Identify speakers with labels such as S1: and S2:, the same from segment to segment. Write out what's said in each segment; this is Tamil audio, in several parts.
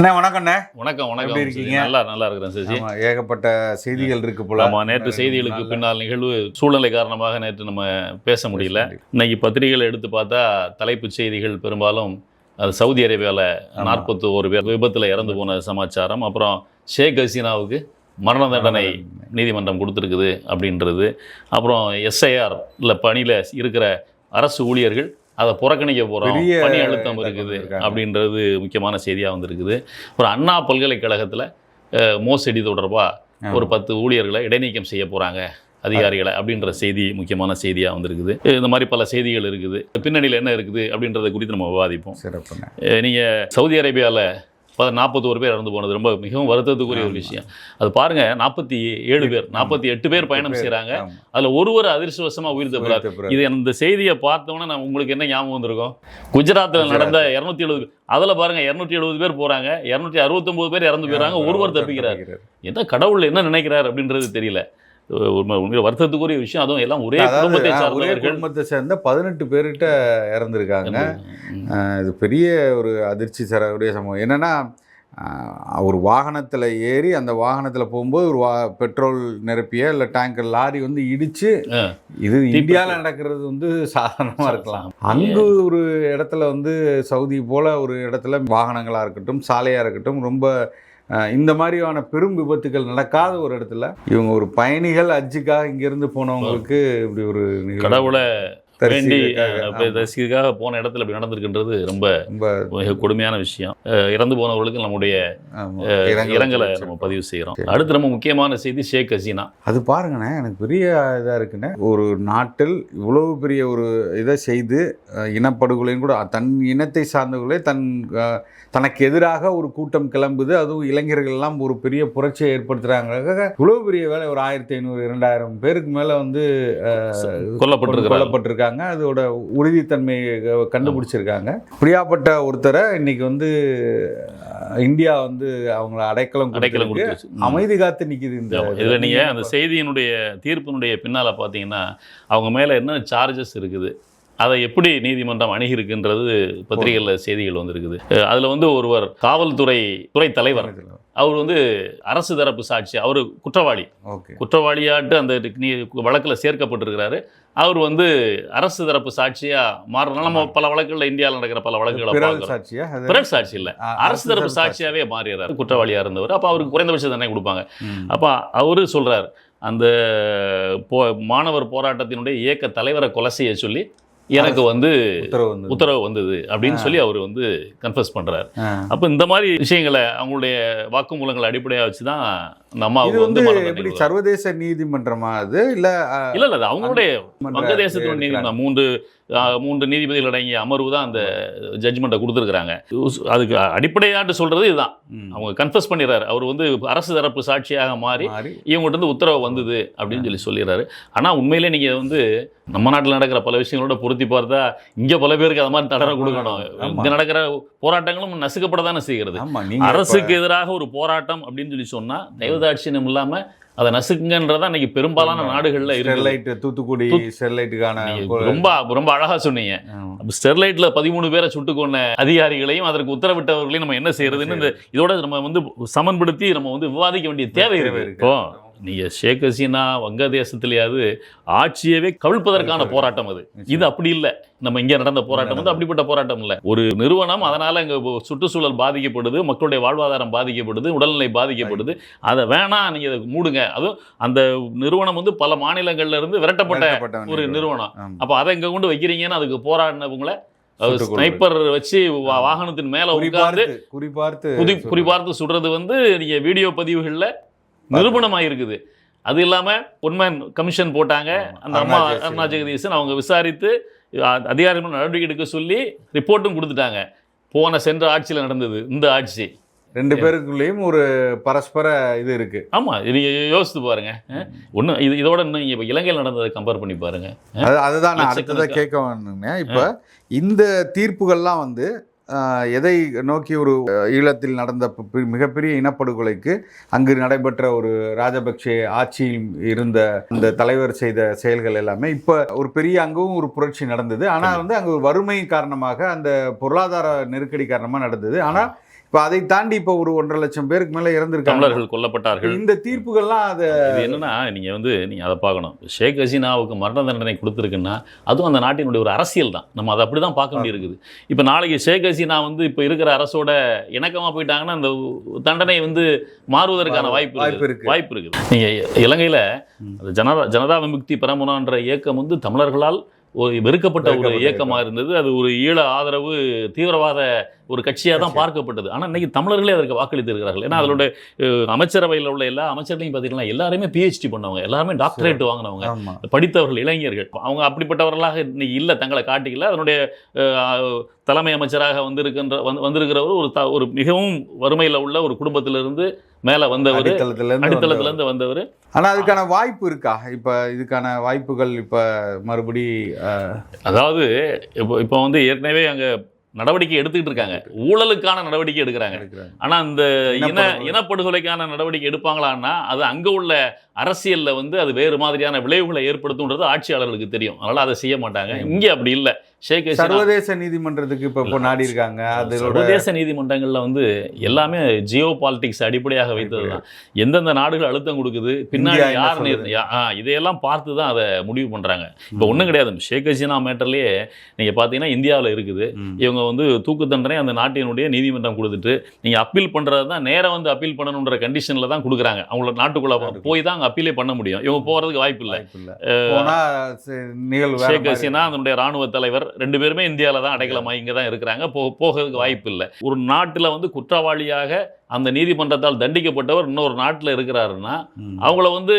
S1: அண்ணா வணக்கம்ண்ணே
S2: வணக்கம் வணக்கம்.
S1: எப்படி இருக்கீங்க?
S2: நல்லா நல்லா இருக்கிறேன் சசி
S1: ஏகப்பட்ட செய்திகள் இருக்கு போல.
S2: ஆமா நேற்று செய்திகளுக்கு பின்னால் நிகழ்வு சூழ்நிலை காரணமாக நேற்று நம்ம பேச முடியல. இன்னைக்கு பத்திரிகைகள் எடுத்து பார்த்தா தலைப்புச் செய்திகள் பெரும்பாலும் அது சவுதி அரேபியாவில்
S1: நாற்பத்தி
S2: ஒரு பேர் விபத்தில் இறந்து போன சமாச்சாரம். அப்புறம் ஷேக் ஹசீனாவுக்கு மரண தண்டனை நீதிமன்றம் கொடுத்துருக்குது அப்படின்றது. அப்புறம் எஸ்ஐஆர் இல்லை பணியில் இருக்கிற அரசு ஊழியர்கள் அதை புறக்கணிக்க போகிறோம் பணி அழுத்தம் இருக்குது. அப்படின்றது முக்கியமான செய்தியாக வந்திருக்குது. அப்புறம் அண்ணா பல்கலைக்கழகத்தில் மோசடி தொடர்பாக ஒரு பத்து ஊழியர்களை இடைநீக்கம் செய்ய போகிறாங்க அதிகாரிகளை அப்படின்ற செய்தி முக்கியமான செய்தியாக வந்திருக்குது. இந்த மாதிரி பல செய்திகள் இருக்குது. பின்னணியில் என்ன இருக்குது அப்படின்றத குறித்து நம்ம விவாதிப்போம். நீங்கள் சவுதி அரேபியாவில் நாற்பத்தோரு பேர் இறந்து போனது. ரொம்ப மிகவும் வருத்தத்துக்குரிய ஒரு விஷயம். அது பாருங்க நாற்பத்தி ஏழு பேர் நாற்பத்தி எட்டு பேர் பயணம் செய்கிறாங்க. அதில் ஒருவர் அதிர்ஷ்டவசமாக உயிர் தப்புறார். இது இந்த செய்தியை பார்த்தோன்னே நான் உங்களுக்கு என்ன ஞாபகம் வந்திருக்கும்? குஜராத்தில் நடந்த இரநூத்தி எழுபது அதில் பாருங்க இரநூத்தி எழுபது பேர் போறாங்க. இரநூத்தி அறுபத்தொம்போது பேர் இறந்து போயிறாங்க. ஒருவர் தப்பிக்கிறார். என்ன கடவுள் என்ன நினைக்கிறார் அப்படின்றது தெரியல. உண்மையில வருத்தத்துக்குரிய விஷயம். அதுவும் எல்லாம் ஒரே குடும்பத்தை
S1: ஒரே குடும்பத்தை சேர்ந்த பதினெட்டு பேர்கிட்ட இறந்துருக்காங்க. இது பெரிய ஒரு அதிர்ச்சி தரக்கூடிய சம்பவம். என்னன்னா ஒரு வாகனத்தில் ஏறி அந்த வாகனத்தில் போகும்போது ஒரு வா பெட்ரோல் நிரப்பிய இல்லை டேங்கர் லாரி வந்து
S2: ஆ.
S1: இது இந்தியாவில் நடக்கிறது வந்து சாதாரணமாக இருக்கலாம். அங்கு ஒரு இடத்துல வந்து சவுதி போல ஒரு இடத்துல வாகனங்களாக இருக்கட்டும் சாலையாக இருக்கட்டும் ரொம்ப இந்த மாதிரியான பெரும் விபத்துகள் நடக்காத ஒரு இடத்துல இவங்க ஒரு பயணிகள் அஜிக்காக இங்கிருந்து போனவங்களுக்கு இப்படி ஒரு
S2: கடவுளை வேண்டி. தரிசிக்காக போன இடத்துல இப்படி நடந்திருக்கின்றது ரொம்ப
S1: ரொம்ப
S2: மிக கொடுமையான விஷயம். இறந்து போனவர்களுக்கு நம்முடைய
S1: இரங்கல்
S2: நம்ம. பதிவு செய்கிறோம். அடுத்து நம்ம முக்கியமான செய்தி ஷேக் ஹசீனா.
S1: அது பாருங்கண்ணே எனக்கு பெரிய இதாக இருக்குண்ணே. ஒரு நாட்டில் இவ்வளவு பெரிய ஒரு இதை செய்து அஹ், இனப்படுகொலைன்னு கூட தன் இனத்தை சார்ந்தவர்களே தன் தனக்கு எதிராக ஒரு கூட்டம் கிளம்புது. அதுவும் இளைஞர்கள் எல்லாம் ஒரு பெரிய புரட்சியை ஏற்படுத்துறாங்க இவ்வளவு பெரிய வேலை ஒரு ஆயிரத்தி ஐநூறு இரண்டாயிரம் பேருக்கு மேல வந்து அஹ்,
S2: கொல்லப்பட்டிருக்கிறார்கள்.
S1: கொல்லப்பட்டிருக்காங்க அதோட உறுதித்தன்மையை கண்டுபிடிச்சிருக்காங்க. இப்படியாப்பட்ட ஒருத்தரை இன்னைக்கு வந்து இந்தியா வந்து அவங்கள அடைக்கலம்
S2: அடைக்கலம்.
S1: அமைதி காத்து நிக்குது இந்த.
S2: இதுல. நீங்க அந்த செய்தியினுடைய தீர்ப்பினுடைய பின்னால பாத்தீங்கன்னா அவங்க மேல என்ன சார்ஜஸ் இருக்குது? அதை எப்படி நீதிமன்றம் அணுகியிருக்குன்றது பத்திரிகைகளில் செய்திகள் வந்திருக்குது. அதுல வந்து ஒருவர் காவல்துறை துறை தலைவர். அவர் வந்து அரசு தரப்பு சாட்சி அவர் குற்றவாளி. குற்றவாளியாட்டு அந்த வழக்கில் சேர்க்கப்பட்டிருக்கிறாரு. அவர் வந்து அரசு தரப்பு சாட்சியா மாறினால நம்ம பல வழக்குகளில் இந்தியாவில் நடக்கிற பல வழக்குகளை
S1: பிறகு
S2: சாட்சி இல்ல. அரசு தரப்பு சாட்சியாவே மாறிடுறாரு. குற்றவாளியா இருந்தவர். அப்ப அவருக்கு குறைந்தபட்ச தண்டனை கொடுப்பாங்க. அப்ப அவரு சொல்றார் அந்த போ மாணவர் போராட்டத்தினுடைய இயக்க தலைவரை கொலை செய்ய சொல்லி எனக்கு வந்து
S1: உத்தரவு வந்து
S2: உத்தரவு வந்தது அப்படின்னு சொல்லி அவர் வந்து கன்ஃபஸ் பண்றாரு.
S1: ஆ.
S2: அப்ப இந்த மாதிரி விஷயங்களை அவங்களுடைய வாக்குமூலங்களை அடிப்படையா வச்சு தான் அந்த
S1: இது வந்து எப்படி. சர்வதேச நீதிமன்றமா அது இல்ல
S2: இல்ல இல்ல அவங்களுடைய
S1: இருக்கிறாங்க.
S2: நீதிமன்றம் மூன்று மூன்று நீதிபதிகள் அடங்கிய அமர்வு தான் அந்த ஜட்ஜ்மெண்ட்டை கொடுத்துருக்குறாங்க அதுக்கு அடிப்படையாட்டு சொல்றது இதுதான். அவங்க கன்ஃபஸ் பண்ணிடுறாரு அவர் வந்து அரசு தரப்பு சாட்சியாக மாறி இவங்ககிட்ட இருந்து உத்தரவு வந்தது அப்படின்னு சொல்லி சொல்லிடுறாரு ஆனால் உண்மையிலே நீங்கள் வந்து நம்ம நாட்டில் நடக்கிற பல விஷயங்களோட பொருத்தி பார்த்தா இங்கே பல பேருக்கு அது மாதிரி தண்டனை கொடுக்கணும். இங்கே நடக்கிற போராட்டங்களும் நசுக்கப்பட தானே செய்கிறது
S1: நீங்க
S2: அரசுக்கு எதிராக ஒரு போராட்டம் அப்படின்னு சொல்லி சொன்னால் தெய்வதாட்சியம் இல்லாமல் அதை நசுக்குங்கன்றதா இன்னைக்கு பெரும்பாலான நாடுகளில்
S1: ஸ்டெர்லைட் தூத்துக்குடி ஸ்டெர்லைட்டுக்கான
S2: ரொம்ப ரொம்ப அழகா சொன்னீங்க. ஸ்டெர்லைட்ல பதிமூணு பேரை சுட்டு கொண்ட அதிகாரிகளையும் அதற்கு உத்தரவிட்டவர்களையும் நம்ம என்ன செய்யறதுன்னு இந்த இதோட நம்ம வந்து சமன்படுத்தி நம்ம வந்து விவாதிக்க வேண்டிய தேவை
S1: தேவை
S2: இருக்கு.
S1: இருக்கு.
S2: இப்போ நீங்க ஷேக் ஹசீனா வங்கதேசத்திலேயாவது ஆட்சியவே கவிழ்ப்பதற்கான போராட்டம் அது. இது அப்படி இல்லை. நம்ம இங்க நடந்த போராட்டம் வந்து அப்படிப்பட்ட போராட்டம் இல்லை. ஒரு நிறுவனம் அதனால இங்க சுற்றுச்சூழல் பாதிக்கப்படுது மக்களுடைய வாழ்வாதாரம் பாதிக்கப்படுது உடல்நிலை பாதிக்கப்படுது. அதை வேணாம் நீங்க அதை மூடுங்க. அதுவும் அந்த நிறுவனம் வந்து பல மாநிலங்கள்ல இருந்து விரட்டப்பட்ட ஒரு
S1: நிறுவனம்.
S2: அப்ப அதை இங்க கொண்டு வைக்கிறீங்கன்னு அதுக்கு போராடினவங்கள. ஸ்னைப்பர் வச்சு வாகனத்தின் மேல உட்கார்ந்து
S1: குறிபார்த்து குறிபார்த்து
S2: குறி
S1: சொல்றது.
S2: குறிபார்த்து சுடுறது வந்து நீங்க வீடியோ பதிவுகள்ல நிரூபணமாயிருக்குது. அது இல்லாம உண்மன் கமிஷன் போட்டாங்க. அந்த அம்மா
S1: அருணா
S2: ஜெகதீசன் அவங்க விசாரித்து அதிகாரிகள் நடவடிக்கை எடுக்க சொல்லி ரிப்போர்ட்டும் கொடுத்துட்டாங்க. போன சென்ற ஆட்சியில நடந்தது இந்த ஆட்சி.
S1: ரெண்டு பேருக்குள்ளேயும் ஒரு பரஸ்பர இது இருக்கு.
S2: ஆமா இது யோசித்து பாருங்க. ஒண்ணு இது இதோட இன்னும் இப்ப இலங்கையில் நடந்ததை கம்பேர் பண்ணி பாருங்க.
S1: அது அதுதான் நான் அடுத்ததாக. கேட்க வேணுங்க இப்போ இந்த தீர்ப்புகள்லாம் வந்து எதை நோக்கி ஒரு ஈழத்தில் நடந்த மிகப்பெரிய இனப்படுகொலைக்கு அங்கு நடைபெற்ற ஒரு ராஜபக்சே ஆட்சியில் இருந்த அந்த தலைவர் செய்த செயல்கள் எல்லாமே இப்போ ஒரு பெரிய அங்கவும் ஒரு புரட்சி நடந்தது. ஆனால் வந்து அங்கே ஒரு வறுமை காரணமாக அந்த பொருளாதார நெருக்கடி காரணமாக நடந்தது. ஆனால் இப்போ அதை தாண்டி இப்போ ஒரு ஒன்றரை லட்சம் பேருக்கு மேல இறந்திருக்காங்க.
S2: தமிழர்கள் கொல்லப்பட்டார்கள்.
S1: இந்த தீர்ப்புகள்லாம் அதை
S2: என்னன்னா நீங்க வந்து நீங்க அதை பார்க்கணும். ஷேக் ஹசீனாவுக்கு மரண தண்டனை கொடுத்துருக்குன்னா அதுவும் அந்த நாட்டினுடைய ஒரு அரசியல் தான். நம்ம அதை அப்படி தான் பார்க்க வேண்டியிருக்குது. இப்போ நாளைக்கு ஷேக் ஹசீனா வந்து இப்போ இருக்கிற அரசோட இணக்கமா போயிட்டாங்கன்னா அந்த தண்டனை வந்து மாறுவதற்கான வாய்ப்பு
S1: வாய்ப்பு
S2: இருக்கு.
S1: இருக்கு
S2: வாய்ப்பு இருக்குது. நீங்க இலங்கையில ஜனதா ஜனதா விமுக்தி பெரமுனான்ற இயக்கம் வந்து தமிழர்களால் ஒரு வெறுக்கப்பட்ட ஒரு
S1: வெறுக்கப்பட்ட
S2: இயக்கமா இருந்தது. அது ஒரு ஈழ ஆதரவு தீவிரவாத ஒரு கட்சியா தான். பார்க்கப்பட்டது. ஆனா இன்னைக்கு தமிழர்களே அதற்கு வாக்களித்து இருக்கிறார்கள் ஏன்னா அதோட அஹ், அமைச்சரவையில் உள்ள எல்லா அமைச்சர்களையும் பார்த்தீங்கன்னா எல்லாருமே பிஹெச்டி பண்ணவங்க எல்லாருமே டாக்டரேட் வாங்கினவங்க படித்தவர்கள் இளைஞர்கள். அவங்க அப்படிப்பட்டவர்களாக இன்னைக்கு இல்லை தங்களை காட்டிக்கல. அதனுடைய தலைமை அமைச்சராக வந்திருக்கின்ற வந்து வந்திருக்கிறவர் ஒரு த ஒரு மிகவும் வறுமையில் உள்ள ஒரு குடும்பத்திலிருந்து மேலே வந்தவர் அடித்தளத்திலேருந்து வந்தவர்.
S1: ஆனா அதுக்கான வாய்ப்பு இருக்கா? இப்ப இதுக்கான வாய்ப்புகள் இப்ப மறுபடி
S2: அதாவது இப்போ இப்போ வந்து ஏற்கனவே அங்கே நடவடிக்கை எடுத்துக்கிட்டு இருக்காங்க. ஊழலுக்கான நடவடிக்கை எடுக்கிறாங்க.
S1: எடுக்கிறாங்க.
S2: ஆனா இந்த இன
S1: இனப்படுகொலை.
S2: இனப்படுகொலைக்கான நடவடிக்கை எடுப்பாங்களான்னா அது அங்க உள்ள அரசியல்ல வந்து அது வேறு மாதிரியான விளைவுகளை ஏற்படுத்தும்ன்றது ஆட்சியாளர்களுக்கு தெரியும். அதனால அதை செய்ய மாட்டாங்க. இங்க அப்படி இல்ல. ஷேக்
S1: சர்வதேச நீதிமன்றத்துக்கு இப்ப இப்போ நாடி இருக்காங்க அதோட
S2: சர்வதேச நீதிமன்றங்கள்ல வந்து எல்லாமே ஜியோ பாலிடிக்ஸ் அடிப்படையாக வைத்தது தான் எந்தெந்த நாடுகள் அழுத்தம் கொடுக்குது பின்னாடி யார் இதையெல்லாம் பார்த்து தான் அதை முடிவு பண்றாங்க. இப்போ ஒண்ணும் கிடையாது. ஷேக் ஹசீனா மேட்டர்லயே நீங்க பாத்தீங்கன்னா இந்தியாவுல இருக்குது. இவங்க வந்து தூக்கு தண்டனை அந்த நாட்டினுடைய நீதிமன்றம் கொடுத்துட்டு நீங்க அப்பீல் பண்றது தான் நேரா வந்து அப்பீல் பண்ணணுன்ற கண்டிஷன்ல தான் கொடுக்குறாங்க. அவங்கள நாட்டுக்குள்ள. போய் தான் அங்க அப்பீலே பண்ண முடியும். இவங்க போறதுக்கு வாய்ப்பு இல்லை ஷேக் ஹசீனா அதனுடைய ராணுவ தலைவர் ரெண்டு பேருமே இந்தியாவில் தான் அடைக்கலமா? இங்கே தான் இருக்கிறாங்க. போ போகிறதுக்கு வாய்ப்பு இல்லை. ஒரு நாட்டில் வந்து குற்றவாளியாக அந்த நீதிமன்றத்தால் தண்டிக்கப்பட்டவர் இன்னொரு நாட்டில் இருக்கிறாருன்னா. அவங்கள வந்து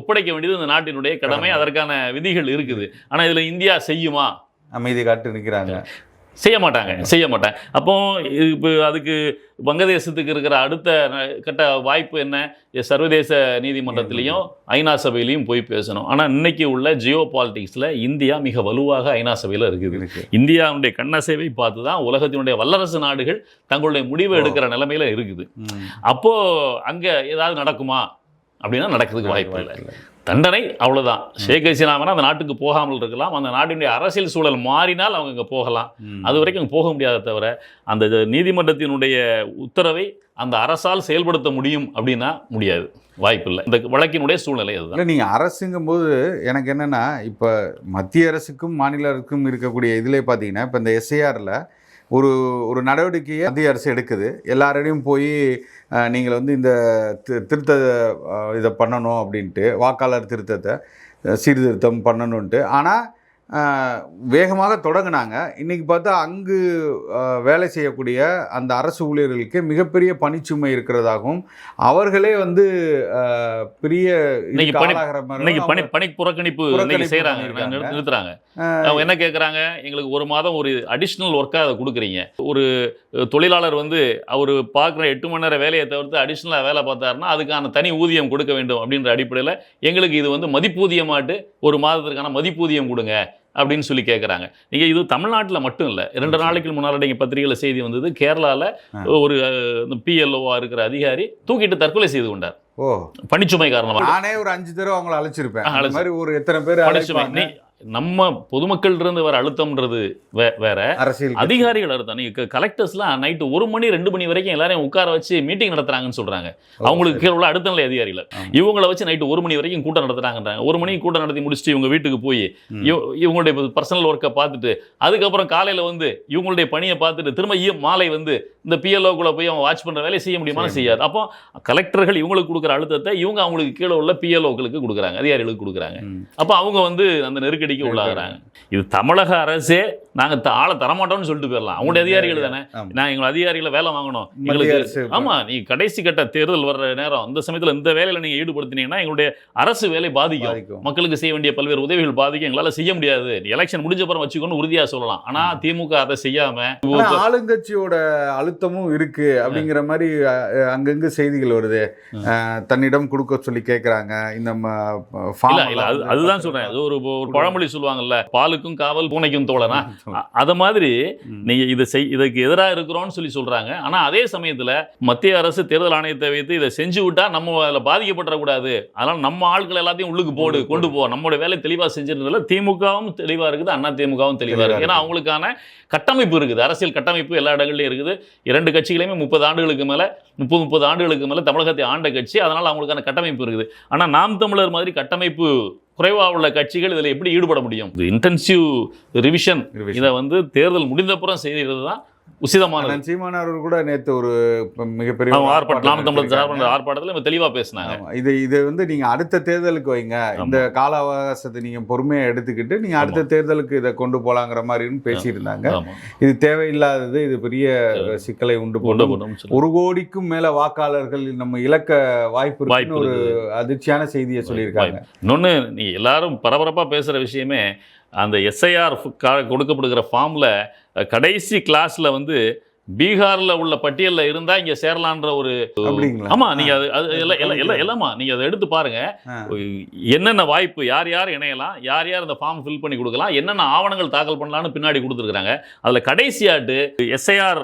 S2: ஒப்படைக்க வேண்டியது இந்த நாட்டினுடைய கடமை. அதற்கான விதிகள் இருக்குது. ஆனால் இதில் இந்தியா செய்யுமா?
S1: அமைதி காட்டு நிக்கிறாங்க.
S2: செய்ய மாட்டாங்க செய்ய மாட்டாங்க அப்போ இப்போ அதுக்கு வங்கதேசத்துக்கு இருக்கிற அடுத்த கட்ட வாய்ப்பு என்ன? சர்வதேச நீதிமன்றத்திலையும் ஐநா சபையிலையும் போய் பேசணும். ஆனால் இன்னைக்கு உள்ள ஜியோ பாலிடிக்ஸில் இந்தியா மிக வலுவாக ஐநா சபையில் இருக்குது.
S1: இருக்கு.
S2: இந்தியாவுடைய கண்ணசைவை பார்த்து தான் உலகத்தினுடைய வல்லரசு நாடுகள் தங்களுடைய முடிவை. எடுக்கிற நிலைமையில இருக்குது.
S1: ம்.
S2: அப்போ அங்க ஏதாவது நடக்குமா? அப்படின்னா நடக்கிறதுக்கு வாய்ப்பு இல்லை. தண்டனை அவ்வளவுதான். ஷேக் ஹசீனா வேணா அந்த நாட்டுக்கு போகாமல் இருக்கலாம். அந்த நாட்டினுடைய அரசியல் சூழல் மாறினால் அவங்க இங்க போகலாம். அது வரைக்கும் அங்க போக முடியாத தவிர அந்த நீதிமன்றத்தினுடைய உத்தரவை அந்த அரசால் செயல்படுத்த முடியும் அப்படின்னா முடியாது. வாய்ப்பு இல்லை. இந்த வழக்கினுடைய சூழ்நிலை அதுதான்.
S1: இல்லை நீங்கள் அரசுங்கும்போது எனக்கு என்னென்னா இப்போ மத்திய அரசுக்கும் மாநில அரசுக்கும் இருக்கக்கூடிய இதில் பார்த்தீங்கன்னா இப்போ இந்த எஸ்ஐஆரில் ஒரு ஒரு நடவடிக்கையை மத்திய அரசு எடுக்குது. எல்லாரையும் போய் நீங்கள் வந்து இந்த திருத்த இதை பண்ணணும் அப்படின்ட்டு வாக்காளர் திருத்தத்தை சீர்திருத்தம் பண்ணணுன்ட்டு. ஆனால் வேகமாக தொடங்கினாங்க. இன்னைக்கு பார்த்தா அங்கு வேலை செய்யக்கூடிய அந்த அரசு ஊழியர்களுக்கு மிகப்பெரிய பணிச்சுமை இருக்கிறதாகவும் அவர்களே வந்து பெரிய
S2: பணி- பணி புறக்கணிப்பு செய்கிறாங்க. நிறுத்துறாங்க. அவங்க என்ன கேட்குறாங்க எங்களுக்கு ஒரு மாதம் ஒரு அடிஷ்னல் ஒர்க்காக அதை கொடுக்குறீங்க. ஒரு தொழிலாளர் வந்து அவர் பார்க்குற எட்டு மணி நேரம் வேலையை தவிர்த்து அடிஷ்னலாக வேலை பார்த்தாருன்னா அதுக்கான தனி ஊதியம் கொடுக்க வேண்டும் அப்படின்ற அடிப்படையில் எங்களுக்கு இது வந்து மதிப்பூதியமாட்டு ஒரு மாதத்திற்கான மதிப்பூதியம் கொடுங்க. அப்படின்னு சொல்லி கேட்குறாங்க நீங்கள் இது தமிழ்நாட்டில் மட்டும் இல்லை ரெண்டு நாளைக்கு முன்னால் நீங்கள் பத்திரிகையில் செய்தி வந்தது கேரளாவில். ஒரு பிஎல்ஓவாக இருக்கிற அதிகாரி தூக்கிட்டு தற்கொலை செய்து கொண்டார்.
S1: ஓ.
S2: பணிச்சுமை காரணமாக.
S1: நானே ஒரு அஞ்சு தடவை அவங்கள அழைச்சிருப்பேன்.
S2: அழைச்சு-
S1: மாதிரி ஒரு எத்தனை பேர்
S2: நீ நம்ம பொதுமக்கள் இருந்து வர அழுத்தம்ன்றது வே வேற.
S1: அரசியல்
S2: அதிகாரிகள் அழுத்தம். நீங்க கலெக்டர்ஸ்லாம் நைட்டு ஒரு மணி ரெண்டு மணி வரைக்கும் எல்லாரையும் உட்கார வச்சு மீட்டிங் நடத்துறாங்கன்னு சொல்றாங்க. அவங்களுக்கு கீழே உள்ள அடுத்த நிலை அதிகாரிகள். இவங்கள வச்சு நைட்டு ஒரு மணி வரைக்கும் கூட்டம் நடத்துறாங்கன்றாங்க. ஒரு மணிக்கு கூட்டம் நடத்தி முடிச்சுட்டு இவங்க வீட்டுக்கு போய் இவங்களுடைய பர்சனல் ஒர்க்கை பார்த்துட்டு அதுக்கப்புறம் காலையில வந்து இவங்களுடைய பணியை பார்த்துட்டு திரும்ப மாலை வந்து இந்த பிஎல்ஓக்குள்ள போய் அவங்க வாட்ச் பண்ற வேலையை செய்ய முடியுமா
S1: செய்ய
S2: செய்யாது. அப்போ கலெக்டர்கள் இவங்களுக்கு கொடுக்குற அழுத்தத்தை இவங்க அவங்களுக்கு கீழே உள்ள பிஎல்ஓக்களுக்கு கொடுக்குறாங்க. அதிகாரிகளுக்கு கொடுக்குறாங்க. அப்போ அவங்க வந்து அந்த நெருக்கடிக்கு உள்ளாகுறாங்க. இது தமிழக அரசே நாங்க த- ஆளை தரமாட்டோம்னு சொல்லிட்டு போயிடலாம். அவங்களுடைய அதிகாரிகள் தானே. நான் எங்களை அதிகாரிகளை வேலை வாங்கணும்.
S1: மத்திய
S2: எங்களுக்கு
S1: அரசு
S2: ஆமா நீ கடைசி கட்ட தேர்தல் வர்ற நேரம் அந்த சமயத்துல இந்த வேலையில நீங்க ஈடுபடுத்தினீங்கன்னா எங்களுடைய அரசு வேலை பாதிக்கும். மக்களுக்கு செய்ய வேண்டிய பல்வேறு உதவிகள் பாதிக்கும். எங்களால செய்ய முடியாது. எலெக்ஷன் முடிஞ்ச அப்புறம் வச்சுக்கோன்னு உறுதியா சொல்லலாம். ஆனா திமுக அதை செய்யாம
S1: ஆனா ஆளுங்கட்சியோட அழுத்தமும் இருக்கு. அப்படிங்கிற மாதிரி அங்கங்க செய்திகள் வருது. தன்னிடம் கொடுக்க சொல்லி கேக்குறாங்க இந்த
S2: அதுதான் சொல்றேன். அது ஒரு ஒரு பழமொழி பழமொழி சொல்லுவாங்கல்ல பாலுக்கும் காவல் பூனைக்கும் தோழனா? அத மாதிரி நீங்க இதை செய் இதுக்கு எதிராக இருக்கிறோம்னு சொல்லி சொல்றாங்க. ஆனா அதே சமயத்துல மத்திய அரசு தேர்தல் ஆணையத்தை வைத்து இதை செஞ்சு விட்டா நம்ம அதுல பாதிக்கப்படக்கூடாது. அதனால நம்ம ஆட்கள் எல்லாத்தையும் உள்ளுக்கு போடு கொண்டு போ. நம்மளோட வேலை தெளிவா செஞ்சிருந்ததுல திமுகவும் தெளிவா இருக்குது அண்ணா திமுகவும் தெளிவா
S1: தெளிவா
S2: இருக்கு ஏன்னா அவங்களுக்கான கட்டமைப்பு இருக்குது. அரசியல் கட்டமைப்பு எல்லா இடங்கள்லயும் இருக்குது. இரண்டு கட்சிகளையுமே முப்பது ஆண்டுகளுக்கு மேல முப்பது முப்பது ஆண்டுகளுக்கு மேல தமிழகத்தை ஆண்ட கட்சி. அதனால அவங்களுக்கான கட்டமைப்பு இருக்குது. ஆனா நாம் தமிழர் மாதிரி கட்டமைப்பு குறைவா உள்ள கட்சிகள் இதுல எப்படி ஈடுபட முடியும் இன்டென்சிவ் ரிவிஷன். இதை வந்து தேர்தல் முடிந்தப்புறம் செய்கிறது தான் உசிதமானது.
S1: அண்ணன் சீமான் அவர்கள் கூட நேத்து ஒரு மிகப்பெரிய
S2: ஆர்ப்பாட்டம் தமிழர் ஆர்ப்பாட்டத்தில் தெளிவா பேசினாங்க.
S1: இது இது வந்து நீங்க அடுத்த தேர்தலுக்கு வைங்க. இந்த கால அவகாசத்தை நீங்க பொறுமையா எடுத்துக்கிட்டு நீங்க அடுத்த தேர்தலுக்கு இதை கொண்டு போலாங்கிற மாதிரின்னு பேசியிருந்தாங்க. இது தேவையில்லாதது இது பெரிய சிக்கலை உண்டு போடும். ஒரு கோடிக்கும் மேல வாக்காளர்கள் நம்ம இழக்க வாய்ப்பு இருக்குன்னு ஒரு அதிர்ச்சியான செய்தியை சொல்லியிருக்காங்க.
S2: இன்னொன்னு நீ எல்லாரும் பரபரப்பா பேசுற விஷயமே அந்த எஸ்ஐஆர் கொடுக்கப்படுகிற ஃபார்ம்ல கடைசி கிளாஸ்ல வந்து பீகார்ல உள்ள பட்டியல்ல இருந்தா இங்க சேரலான்ற ஒரு
S1: அப்படிங்களா?
S2: ஆமா நீங்க அது அது எல்லாம் எல்லாம் எல்லாம் எல்லாமா நீங்க அதை எடுத்து பாருங்க.
S1: ஆ.
S2: என்னென்ன வாய்ப்பு யார் யார் இணையலாம் யார் யார் இந்த ஃபார்ம் ஃபில் பண்ணி கொடுக்கலாம் என்னென்ன ஆவணங்கள் தாக்கல் பண்ணலாம்னு பின்னாடி கொடுத்துருக்காங்க அதுல கடைசியாட்டு எஸ்ஐஆர்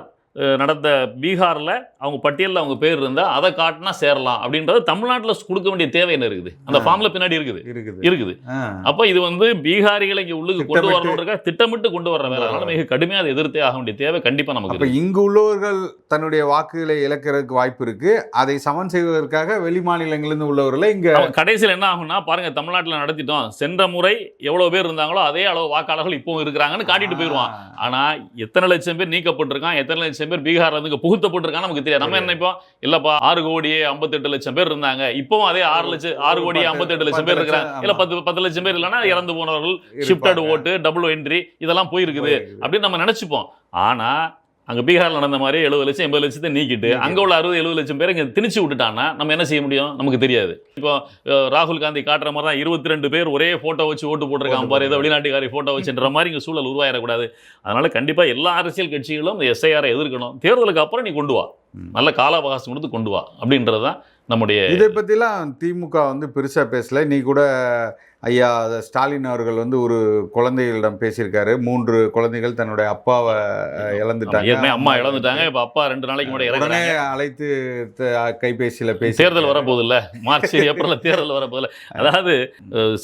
S2: நடந்த பீகார்ல அவங்க பட்டியல்ல அவங்க பேர் இருந்தா அதை காட்டினா சேரலாம் அப்படின்றது தமிழ்நாட்டுல கொடுக்க வேண்டிய தேவை என்ன இருக்குது? அந்த. ஃபார்ம்ல பின்னாடி இருக்குது.
S1: இருக்குது.
S2: இருக்குது. அப்ப இது வந்து பீகாரிகளை இங்க உள்ளுக்கு கொண்டு வரணுன்றதுக்காக திட்டமிட்டு கொண்டு வர வேலை. அதனால மிக கடுமையா அதை எதிர்த்தே ஆக வேண்டிய தேவை கண்டிப்பா நமக்கு இருக்கு.
S1: இங்கு உள்ளவர்கள் தன்னுடைய வாக்குகளை இழக்கிறதுக்கு வாய்ப்பு இருக்கு. அதை சமன் செய்வதற்காக வெளி மாநிலங்களிலிருந்து உள்ளவர்களை இங்க
S2: கடைசியில் என்ன ஆகும்னா பாருங்க தமிழ்நாட்டுல நடத்திட்டோம். சென்ற முறை எவ்வளவு பேர் இருந்தாங்களோ அதே அளவு வாக்காளர்கள் இப்பவும் இருக்கிறாங்கன்னு காட்டிட்டு போயிடுவான் ஆனா எத்தனை லட்சம் பேர் நீக்கப்பட்டிருக்கான் எத்தனை லட்சம் பேர் பீகார்ல இருந்து இங்க புகுத்தப்பட்டிருக்கான்னு நமக்கு தெரியாது. நம்ம என்ன நினைப்போம் இல்லப்பா ஆறு கோடியே ஐம்பத்தெட்டு லட்சம் பேர் இருந்தாங்க. இப்பவும் அதே ஆறு லட்சம் ஆறு கோடியே
S1: பத்து-
S2: ஐம்பத்தெட்டு லட்சம் பேர் இருக்கிறாங்க.
S1: லட்சம்,
S2: இல்ல. பத்து பத்து லட்சம் பேர் இல்லைன்னா இறந்து போனவர்கள். ஷிஃப்டட் ஓட்டு டபுள் என்ட்ரி இதெல்லாம் போயிருக்குது. அப்படின்னு நம்ம நினைச்சுப்போம். ஆனா அங்க பீகார்ல நடந்த மாதிரி எழுபது லட்சம் எண்பது லட்சத்தை நீக்கிட்டு. அங்க உள்ள அறுபது எழுபது லட்சம் பேர் இங்க திணிச்சு விட்டுட்டான்னா நம்ம என்ன செய்ய முடியும்? நமக்கு தெரியாது. இப்போ ராகுல் காந்தி காட்டுற மாதிரி தான் இருபத்தி ரெண்டு பேர் ஒரே போட்டோ வச்சு ஓட்டு போட்டிருக்காங்க பாரு ஏதோ வெளிநாட்டுக்காரி போட்டோ வச்சுன்ற மாதிரி இங்க சூழல் உருவாயிடக்கூடாது. அதனால கண்டிப்பா எல்லா அரசியல் கட்சிகளும் இந்த எஸ்ஐஆரை எதிர்க்கணும். தேர்தலுக்கு அப்புறம் நீ கொண்டு வா. நல்ல கால அவகாசம் கொடுத்து கொண்டு வா. அப்படின்றது தான் நம்முடைய
S1: இதை பத்திலாம் திமுக வந்து பெருசா பேசல. நீ கூட ஐயா ஸ்டாலின் அவர்கள் வந்து ஒரு குழந்தைகளிடம் பேசியிருக்காரு. மூன்று குழந்தைகள் தன்னுடைய அப்பாவை இழந்துட்டாங்க.
S2: அம்மா இழந்துட்டாங்க. இப்ப அப்பா ரெண்டு நாளைக்கு முன்னாடி
S1: உடனே அழைத்து கைபேசியில பேசி
S2: தேர்தல் வரப்போகுது இல்ல மார்ச் ஏப்ரல்ல தேர்தல் வரப்போகுது அதாவது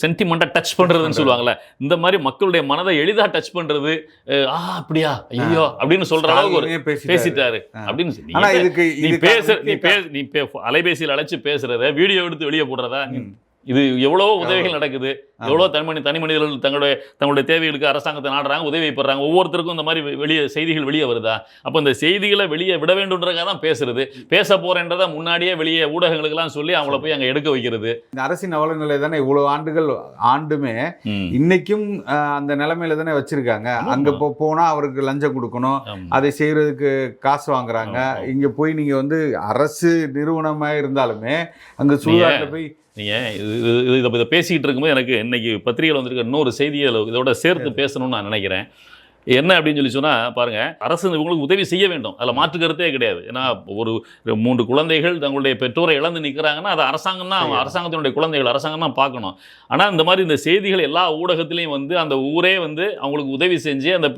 S2: சென்டிமெண்ட்டா டச் பண்றதுன்னு சொல்லுவாங்கல்ல. இந்த மாதிரி மக்களுடைய மனதை எளிதா டச் பண்றது அஹ், ஆ அப்படியா? ஐயோ அப்படின்னு சொல்ற அளவுக்கு ஒரு
S1: பேசிட்டாரு.
S2: அப்படின்னு சொல்லி
S1: ஆனா
S2: நீ
S1: இதுக்கு
S2: நீ பேச நீ அலைபேசியில் அழைச்சு பேசுறத வீடியோ எடுத்து வெளியே போடுறதா. இது எவ்வளவோ உதவிகள் நடக்குது. எவ்வளோ தனிமனி தனி மனிதர்கள் தங்களுடைய தங்களுடைய தேவைகளுக்கு அரசாங்கத்தை நாடுறாங்க உதவி பெறாங்க ஒவ்வொருத்தருக்கும் இந்த மாதிரி வெளியே செய்திகள் வெளியே வருதா அப்போ இந்த செய்திகளை வெளியே விட வேண்டும்ன்றதுக்காக தான் பேசுறது பேச போறேன்றதை முன்னாடியே வெளியே ஊடகங்களுக்கெல்லாம் சொல்லி அவங்கள போய் அங்கே எடுக்க வைக்கிறது
S1: இந்த அரசின் அவல நிலை தானே இவ்வளவு ஆண்டுகள் ஆண்டுமே. இன்னைக்கும் அந்த நிலைமையில தானே வச்சிருக்காங்க. அங்க போ போனா அவருக்கு லஞ்சம் கொடுக்கணும். அதை செய்யறதுக்கு காசு வாங்குறாங்க. இங்க போய் நீங்க வந்து அரசு நிறுவனமா இருந்தாலுமே அங்க சூதாட்டில் போய்
S2: நீங்க இது இது- இது பேசிக்கிட்டு இருக்கும்போது எனக்கு இன்னைக்கு பத்திரிகையில் வந்திருக்க இன்னொரு செய்தியை இதோட சேர்த்து பேசணும்னு நான் நினைக்கிறேன். என்ன அப்படின்னு சொல்லி சொன்னா பாருங்க அரசு இவங்களுக்கு உதவி செய்ய வேண்டும். அதுல மாற்று கருத்தே கிடையாது. ஏன்னா ஒரு மூன்று குழந்தைகள் தங்களுடைய பெற்றோரை இழந்து நிற்கிறாங்கன்னா அது அரசாங்கம் தான் அவங்க அரசாங்கத்தினுடைய குழந்தைகள் அரசாங்கம் தான் பார்க்கணும். ஆனா இந்த மாதிரி இந்த செய்திகள் எல்லா ஊடகத்திலையும் வந்து அந்த ஊரே வந்து அவங்களுக்கு உதவி செஞ்சு அந்த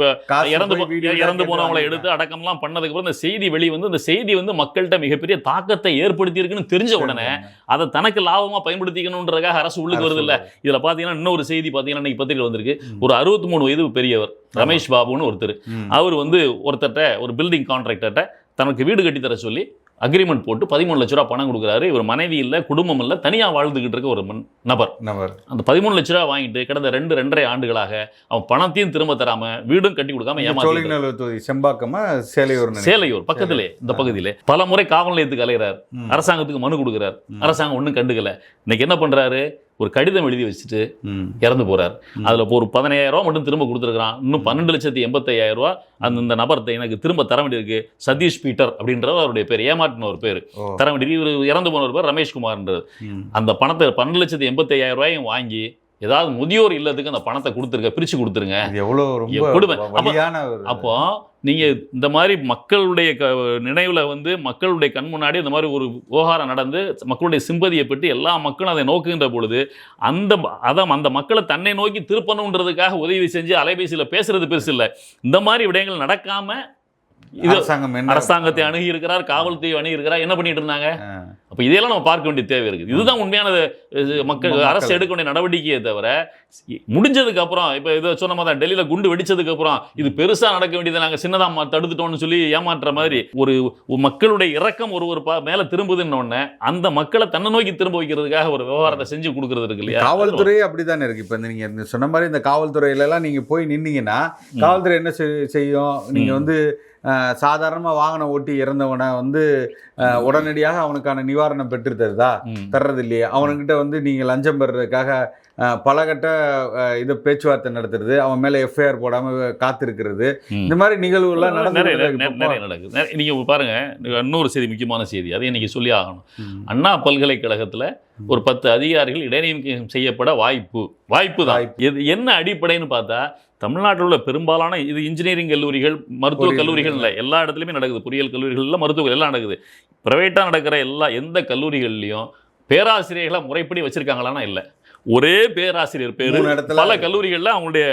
S2: இறந்து இறந்து போனவங்களை. எடுத்து அடக்கம்லாம் பண்ணதுக்கு அப்புறம் இந்த செய்தி வெளி வந்து இந்த செய்தி வந்து மக்கள்கிட்ட மிகப்பெரிய தாக்கத்தை ஏற்படுத்தி இருக்குன்னு தெரிஞ்ச உடனே அதை தனக்கு லாபமா பயன்படுத்திக்கணுன்றதுக்காக அரசு உள்ளுக்கு வருது இல்ல இதுல பாத்தீங்கன்னா இன்னொரு செய்தி பாத்தீங்கன்னா இன்னைக்கு பத்திரிகை வந்திருக்கு. ஒரு அறுபத்தி மூணு வயது பெரியவர். ரமேஷ் பாபுன்னு ஒருத்தர். அவர் வந்து ஒருத்தர்ட்ட ஒரு பில்டிங் கான்ட்ராக்டர்கிட்ட தனக்கு வீடு கட்டி தர சொல்லி அக்ரிமெண்ட் போட்டு பதிமூணு லட்ச ரூபா பணம் கொடுக்குறாரு. இவர் மனைவி இல்ல குடும்பம் இல்ல தனியா வாழ்ந்துகிட்டு இருக்க ஒரு நபர்.
S1: நபர்.
S2: அந்த பதிமூணு லட்ச ரூபா வாங்கிட்டு கடந்த ரெண்டு ரெண்டரை ஆண்டுகளாக அவன் பணத்தையும் திரும்ப தராம வீடும் கட்டி கொடுக்காம ஏமாத்தி
S1: செம்பாக்கமா சேலையூர்.
S2: சேலையூர் பக்கத்திலே இந்த பகுதியிலே. பல முறை காவல் நிலையத்துக்கு அலைகிறார். அரசாங்கத்துக்கு மனு கொடுக்குறார். அரசாங்கம் ஒன்றும் கண்டுக்கல. இன்னைக்கு என்ன பண்றாரு? ஒரு கடிதம் எழுதி வச்சுட்டு. இறந்து போறார். அதுல இப்போ ஒரு பதினாயிரம் ரூபா மட்டும் திரும்ப கொடுத்துருக்கான் இன்னும் பன்னெண்டு லட்சத்தி எண்பத்தையாயிரம் ரூபா அந்த இந்த நபர்த்தை எனக்கு திரும்ப தர வேண்டியிருக்கு சதீஷ் பீட்டர் அப்படின்றது அவருடைய பேர் ஏமாற்றின ஒரு பேர். தர வேண்டியது இவர் இறந்து போன ஒரு பேர் ரமேஷ்குமார்ன்றது. அந்த பணத்தை பன்னெண்டு லட்சத்தி எண்பத்தையாயிரம் ரூபாயும் வாங்கி ஏதாவது முதியோர் இல்லத்துக்கு அந்த பணத்தை கொடுத்துருங்க பிரிச்சு கொடுத்துருங்க
S1: இது எவ்வளவு ரொம்ப
S2: கொடுமை. அப்ப-
S1: வலியான ஒரு
S2: அப்போ நீங்க இந்த மாதிரி மக்களுடைய க நினைவுல வந்து மக்களுடைய கண் முன்னாடி இந்த மாதிரி ஒரு விவகாரம் நடந்து மக்களுடைய சிம்பதியை பெற்று எல்லா மக்களும் அதை நோக்குகின்ற பொழுது அந்த அதான் அந்த மக்களை தன்னை நோக்கி திருப்பணுன்றதுக்காக உதவி செஞ்சு அலைபேசியில பேசுறது பெருசு இல்லை இந்த மாதிரி விடயங்கள் நடக்காம இது
S1: அரசாங்கம்
S2: அரசாங்கத்தை அணுகி இருக்கிறார் காவல்துறை அணுகி இருக்கிறார் என்ன பண்ணிட்டு இருந்தாங்க. அப்ப இதையெல்லாம் நம்ம பார்க்க வேண்டிய தேவை இருக்குது. இதுதான் உண்மையான இது மக்கள். அரசு எடுக்க வேண்டிய நடவடிக்கையே தவிர முடிஞ்சதுக்கு அப்புறம் இப்ப இதை சொன்ன மாதிரி தான், டெல்லியில குண்டு வெடிச்சதுக்கு அப்புறம் இது பெருசா நடக்க வேண்டியதை நாங்க சின்னதா மா- தடுத்துட்டோம்னு சொல்லி ஏமாற்றுற மாதிரி ஒரு மக்களுடைய இரக்கம் ஒரு ஒரு பா- மேல திரும்புதுன்னு உடனே அந்த மக்களை தன்னை நோக்கி திரும்ப வைக்கிறதுக்காக ஒரு விவகாரத்தை செஞ்சு கொடுக்கறது இருக்கு இல்லையா?
S1: காவல்துறையே அப்படித்தானே இருக்கு. இப்ப நீங்க இந்த சொன்ன மாதிரி இந்த காவல்துறையில எல்லாம் நீங்க போய் நின்னீங்கன்னா காவல்துறை என்ன செய்- செய்யும்? நீங்க
S2: ம்.
S1: வந்து அஹ், சாதாரணமா வாகனம் ஓட்டி இறந்தவனை வந்து உடனடியாக அவனுக்கான நிவாரணம் பெற்று தருதா. தர்றது இல்லையே அவனுக்கிட்ட வந்து நீங்க லஞ்சம் பெறுறதுக்காக அஹ், பல கட்ட அஹ், இது பேச்சுவார்த்தை நடத்துறது அவன் மேல எஃப்ஐஆர் போடாம காத்திருக்கிறது. இந்த மாதிரி.
S2: நிறைய நடக்குது. நீங்க பாருங்க இன்னொரு செய்தி முக்கியமான செய்தி. அதை இன்னைக்கு சொல்லி ஆகணும். அண்ணா பல்கலைக்கழகத்துல ஒரு பத்து அதிகாரிகள் இடைநியமனம் செய்யப்பட வாய்ப்பு வாய்ப்பு தான். இது என்ன அடிப்படைன்னு பார்த்தா தமிழ்நாட்டில் உள்ள பெரும்பாலான இது இன்ஜினியரிங் கல்லூரிகள் மருத்துவ
S1: பொறியியல்
S2: கல்லூரிகள் இல்லை. எல்லா இடத்துலையுமே நடக்குது. பொறியியல் கல்லூரிகள்ல மருத்துவ எல்லாம் நடக்குது. ப்ரைவேட்டாக நடக்கிற எல்லா எந்த கல்லூரிகள்லையும் பேராசிரியர்களை முறைப்படி வச்சிருக்காங்களான்னா இல்லை. ஒரே பேராசிரியர் பேரு. பல கல்லூரிகள்ல அவங்களுடைய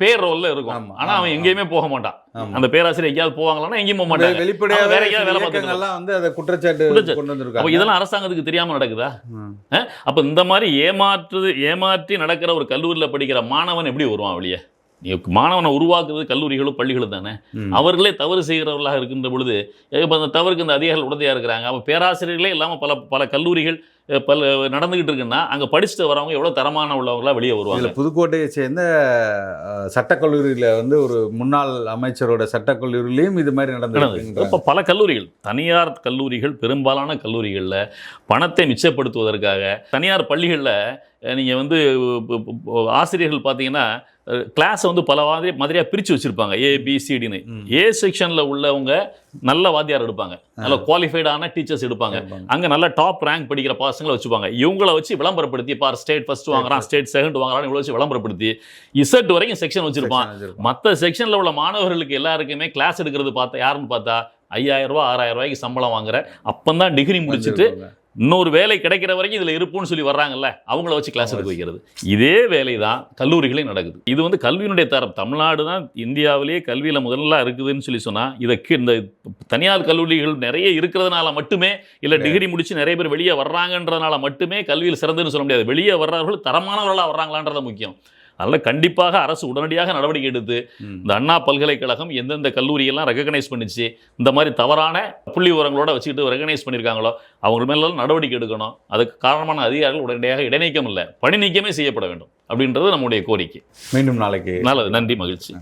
S2: பேர் ரோல்ல இருக்கும். ஆனா அவன் எங்கேயுமே போக மாட்டான். அந்த பேராசிரியர் எங்கேயாவது போவாங்களான்னா எங்கேயும் போக மாட்டாங்க
S1: வெளிப்படையாக
S2: வேற எங்கேயாவது வேலை
S1: வந்து அதை குற்றச்சாட்டு. கொண்டு வந்திருக்காங்க.
S2: இதெல்லாம் அரசாங்கத்துக்கு தெரியாம நடக்குதா. அப்ப இந்த மாதிரி ஏமாற்றுது ஏமாற்றி நடக்கிற ஒரு கல்லூரியில படிக்கிற மாணவன் எப்படி வருவான் வெளியே? மாணவனை உருவாக்குறது கல்லூரிகளும் பள்ளிகளும் தானே. அவர்களே தவறு செய்கிறவர்களாக இருக்கின்ற பொழுது இப்போ அந்த தவறுக்கு இந்த அதிகாரிகள் உடந்தையாக இருக்கிறாங்க. அப்போ பேராசிரியர்களே இல்லாமல் பல பல கல்லூரிகள் பல நடந்துகிட்டு இருக்குன்னா அங்கே படிச்சுட்டு வரவங்க எவ்வளோ தரமான உள்ளவங்களா வெளியே வருவாங்க?
S1: புதுக்கோட்டையை சேர்ந்த சட்டக்கல்லூரியில வந்து ஒரு முன்னாள் அமைச்சரோட சட்டக்கல்லூரியிலையும் இது மாதிரி
S2: நடந்தது இப்போ பல கல்லூரிகள் தனியார் கல்லூரிகள் பெரும்பாலான கல்லூரிகளில் பணத்தை மிச்சப்படுத்துவதற்காக தனியார் பள்ளிகளில் நீங்கள் வந்து ஆசிரியர்கள் பார்த்தீங்கன்னா கிளாஸை வந்து பல மாதிரி மாதிரியாக பிரித்து வச்சுருப்பாங்க. ஏ பி சிடின்னு
S1: ம்.
S2: ஏ செக்ஷனில் உள்ளவங்க நல்ல வாத்தியார் எடுப்பாங்க. நல்ல குவாலிஃபைடான டீச்சர்ஸ் எடுப்பாங்க. அங்கே நல்ல டாப் ரேங்க் படிக்கிற பசங்களை வச்சுப்பாங்க. இவங்கள வச்சு விளம்பரப்படுத்தி பார் ஸ்டேட் ஃபர்ஸ்ட் வாங்குறான் ஸ்டேட் செகண்ட் வாங்குறான் இவ்வளோ வச்சு விளம்பரப்படுத்தி இசட் வரைக்கும் செக்ஷன் வச்சிருப்பான். மற்ற செக்ஷனில் உள்ள மாணவர்களுக்கு எல்லாருக்குமே கிளாஸ் எடுக்கிறது பார்த்தா யாருன்னு பார்த்தா ஐயாயிரம் ரூபாய் ஆறாயிரம் ரூபாய்க்கு சம்பளம் வாங்குற அப்பந்தான் டிகிரி முடிச்சுட்டு இன்னொரு வேலை கிடைக்கிற வரைக்கும் இதில் இருப்புன்னு சொல்லி வர்றாங்கல்ல அவங்கள வச்சு கிளாஸ் எடுக்க வைக்கிறது. இதே வேலை தான் கல்லூரிகளே நடக்குது. இது வந்து கல்வியினுடைய தரம். தமிழ்நாடு தான் இந்தியாவிலேயே கல்வியில் முதல்ல இருக்குதுன்னு சொல்லி சொன்னால் இதை கீ- இந்த தனியார் கல்லூரிகள் நிறைய இருக்கிறதுனால மட்டுமே இல்லை டிகிரி முடிச்சு நிறைய பேர் வெளியே வர்றாங்கன்றதுனால மட்டுமே கல்வியில் சிறந்ததுன்னு சொல்ல முடியாது. வெளியே வர்றவர்கள் தரமானவர்களாக வர்றாங்களான்றது முக்கியம். அதனால் கண்டிப்பாக அரசு உடனடியாக நடவடிக்கை எடுத்து. இந்த அண்ணா பல்கலைக்கழகம் எந்தெந்த கல்லூரியெல்லாம் ரெகனைஸ் பண்ணிச்சு இந்த மாதிரி தவறான புள்ளி விவரங்களோட வச்சுக்கிட்டு ரெகனைஸ் பண்ணியிருக்காங்களோ அவங்க மேலாம் நடவடிக்கை எடுக்கணும். அதுக்கு காரணமான அதிகாரிகள் உடனடியாக இடைநீக்கம் இல்லை. பணி நீக்கமே செய்யப்பட வேண்டும் அப்படின்றது நம்முடைய கோரிக்கை.
S1: மீண்டும் நாளைக்கு
S2: நல்லது. நன்றி மகிழ்ச்சி.